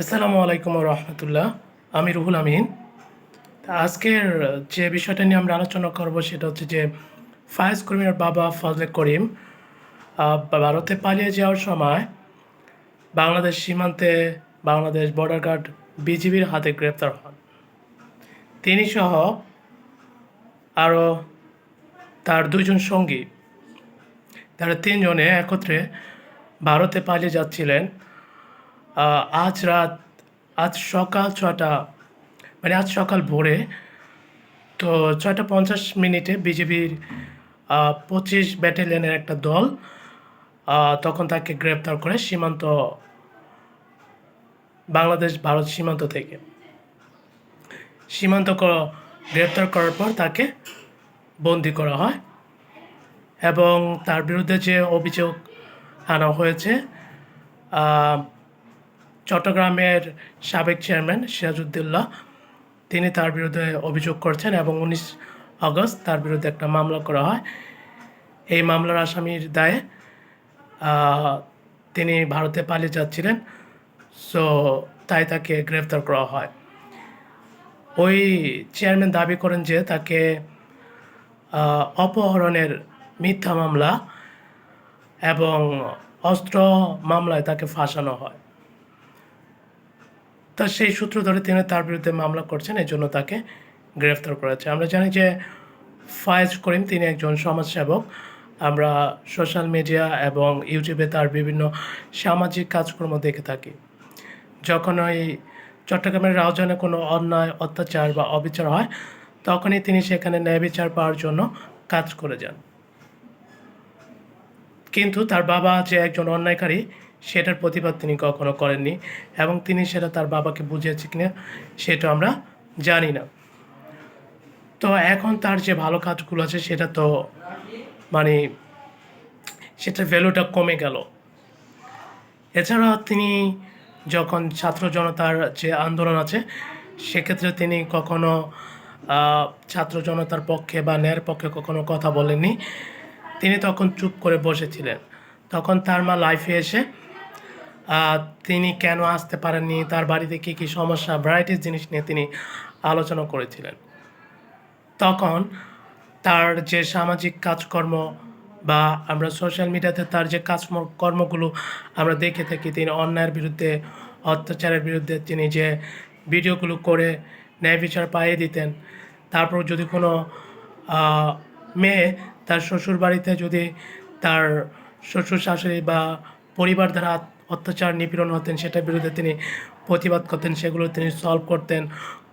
আসসালামু আলাইকুম রহমতুল্লাহ আমি রুহুল আমিন। আজকের যে বিষয়টা নিয়ে আমরা আলোচনা করব সেটা হচ্ছে যে ফায়েজ করিমের বাবা ফজলে করিম ভারতে পালিয়ে যাওয়ার সময় বাংলাদেশ সীমান্তে বাংলাদেশ বর্ডার গার্ড বিজিবির হাতে গ্রেপ্তার হন। তিনি সহ আরও তার দুইজন সঙ্গী, তারা তিনজনে একত্রে ভারতে পালিয়ে যাচ্ছিলেন। আজ রাত, আজ সকাল ছটা মানে আজ সকাল ভোরে, তো ছয়টা পঞ্চাশ মিনিটে বিজেপির পঁচিশ ব্যাটালিয়নের একটা দল তখন তাকে গ্রেপ্তার করে সীমান্ত, বাংলাদেশ ভারত সীমান্ত থেকে। সীমান্ত গ্রেপ্তার করার পর তাকে বন্দি করা হয় এবং তার বিরুদ্ধে যে অভিযোগ আনা হয়েছে চট্টগ্রামের সাবেক চেয়ারম্যান সিরাজউদ্দৌলা, তিনি তার বিরুদ্ধে অভিযোগ করছেন এবং উনিশ আগস্ট তার বিরুদ্ধে একটা মামলা করা হয়। এই মামলার আসামির দায়ে তিনি ভারতে পালিয়ে যাচ্ছিলেন, সো তাই তাকে গ্রেফতার করা হয়। ওই চেয়ারম্যান দাবি করেন যে তাকে অপহরণের মিথ্যা মামলা এবং অস্ত্র মামলায় তাকে ফাঁসানো হয়। তা সেই সূত্র ধরে তিনি তার বিরুদ্ধে মামলা করছেন, এই জন্য তাকে গ্রেফতার করেছে আমরা জানি যে ফায়েজ করিম, তিনি একজন সমাজসেবক। আমরা সোশ্যাল মিডিয়া এবং ইউটিউবে তার বিভিন্ন সামাজিক কাজকর্ম দেখে থাকি। যখন ওই চট্টগ্রামের রাউজানে কোনো অন্যায়, অত্যাচার বা অবিচার হয়, তখনই তিনি সেখানে ন্যায় বিচার পাওয়ার জন্য কাজ করে যান। কিন্তু তার বাবা যে একজন অন্যায়কারী সেটার প্রতিবাদ তিনি কখনো করেননি এবং তিনি সেটা তার বাবাকে বুঝিয়েছে কিনা সেটা আমরা জানি না। তো এখন তার যে ভালো কাজগুলো আছে সেটা তো মানে সেটার ভ্যালুটা কমে গেল। এছাড়া তিনি যখন ছাত্র জনতার যে আন্দোলন আছে, সেক্ষেত্রে তিনি কখনো ছাত্র জনতার পক্ষে বা ন্যায়ের পক্ষে কখনো কথা বলেননি। তিনি তখন চুপ করে বসেছিলেন। তখন তার মা লাইফে এসে তিনি কেন আসতে পারেননি? তার বাড়িতে কী কী সমস্যা? ভ্যারাইটিস জিনিস নিয়ে তিনি আলোচনা করেছিলেন। তখন তার যে সামাজিক কাজকর্ম বা আমরা সোশ্যাল মিডিয়াতে তার যে কাজ কর্মগুলো আমরা দেখে থাকি, তিনি অন্যায়ের বিরুদ্ধে, অত্যাচারের বিরুদ্ধে তিনি যে ভিডিওগুলো করে ন্যায় বিচার পাইয়ে দিতেন, তারপর যদি কোনো মেয়ে তার শ্বশুর বাড়িতে যদি তার শ্বশুর শাশুড়ি বা পরিবার দ্বারা অত্যাচার নিপীড়ন হতেন, সেটার বিরুদ্ধে তিনি প্রতিবাদ করতেন, সেগুলো তিনি সলভ করতেন।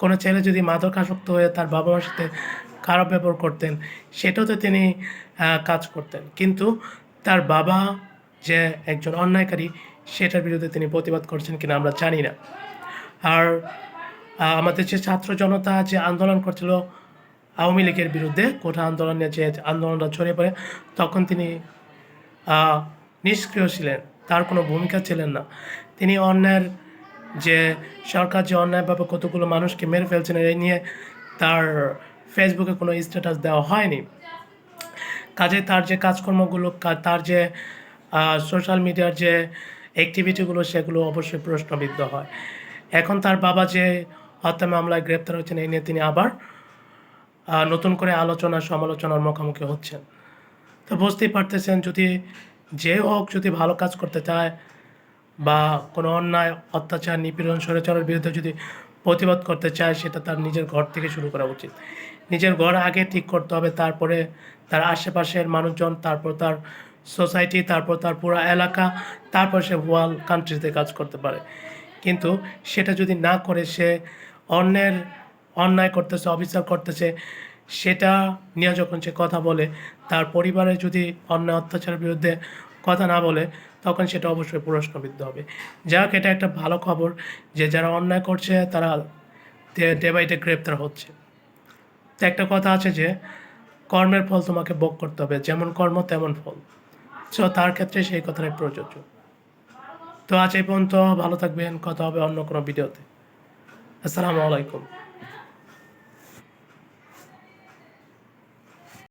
কোনো ছেলে যদি মাদকাসক্ত হয়ে তার বাবা মার সাথে খারাপ ব্যবহার করতেন, সেটাতে তিনি কাজ করতেন। কিন্তু তার বাবা যে একজন অন্যায়কারী, সেটার বিরুদ্ধে তিনি প্রতিবাদ করছেন কিনা আমরা জানি না। আর আমাদের যে ছাত্র জনতা যে আন্দোলন করছিল, আওয়ামী লীগের বিরুদ্ধে কোটা আন্দোলনে যে আন্দোলনটা ছড়িয়ে পড়ে, তখন তিনি নিষ্ক্রিয় ছিলেন। তার কোনো ভূমিকা ছিলেন না। তিনি অন্যায়ের যে সরকার, যে অন্যায়ভাবে কতগুলো মানুষকে মেরে ফেলছেন এই নিয়ে তার ফেসবুকে কোনো স্ট্যাটাস দেওয়া হয়নি। কাজে তার যে কাজকর্মগুলো তার যে সোশ্যাল মিডিয়ার যে অ্যাক্টিভিটিগুলো সেগুলো অবশ্যই প্রশ্নবিদ্ধ হয়। এখন তার বাবা যে হত্যা মামলায় গ্রেপ্তার হচ্ছেন এই নিয়ে তিনি আবার নতুন করে আলোচনা, সমালোচনার মুখোমুখি হচ্ছেন। তো বুঝতেই পারতেছেন যদি যে হোক, যদি ভালো কাজ করতে চায় বা কোনো অন্যায়, অত্যাচার, নিপীড়ন স্বৈরাচারের বিরুদ্ধে যদি প্রতিবাদ করতে চায়, সেটা তার নিজের ঘর থেকে শুরু করা উচিত। নিজের ঘর আগে ঠিক করতে হবে, তারপরে তার আশেপাশের মানুষজন, তারপর তার সোসাইটি তারপর তার পুরো এলাকা, তারপর সে ওয়াল কান্ট্রিতে কাজ করতে পারে। কিন্তু সেটা যদি না করে, সে অন্যের অন্যায় করতেছে, অবিচার করতেছে সেটা নিয়ে যখন সে কথা বলে, তার পরিবারে যদি অন্যায় অত্যাচারের বিরুদ্ধে কথা না বলে, তখন সেটা অবশ্যই প্রশ্নবিদ্ধ হবে। যাই হোক এটা একটা ভালো খবর যে যারা অন্যায় করছে, তারা ডে বাই ডে গ্রেপ্তার হচ্ছে। তো একটা কথা আছে যে, কর্মের ফল তোমাকে ভোগ করতে হবে, যেমন কর্ম তেমন ফল। সো তার ক্ষেত্রে সেই কথাটাই প্রযোজ্য। তো আজ এই পর্যন্ত, ভালো থাকবেন, কথা হবে অন্য কোনো ভিডিওতে। আসসালামু আলাইকুম।